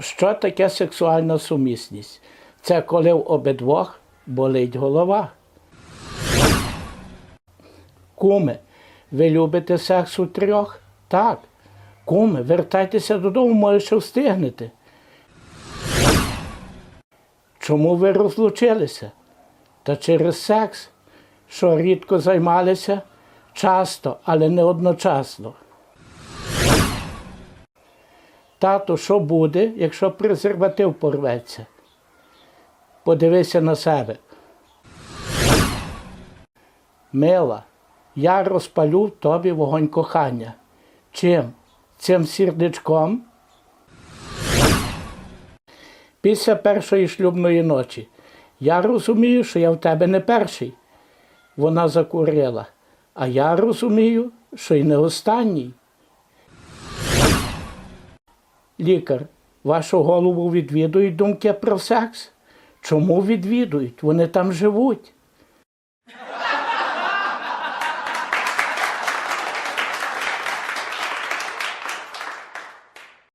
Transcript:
Що таке сексуальна сумісність? Це коли в обидвох болить голова. Куми, ви любите секс у трьох? Так. Куми, вертайтеся додому, може, ще встигнете. Чому ви розлучилися? Та через секс, що рідко займалися, часто, але не одночасно. Тато, що буде, якщо презерватив порветься? Подивися на себе. Мила, я розпалю в тобі вогонь кохання. Чим? Цим сірничком? Після першої шлюбної ночі. Я розумію, що я в тебе не перший. Вона закурила. А я розумію, що й не останній. Лікар, вашу голову відвідують думки про секс? Чому відвідують? Вони там живуть.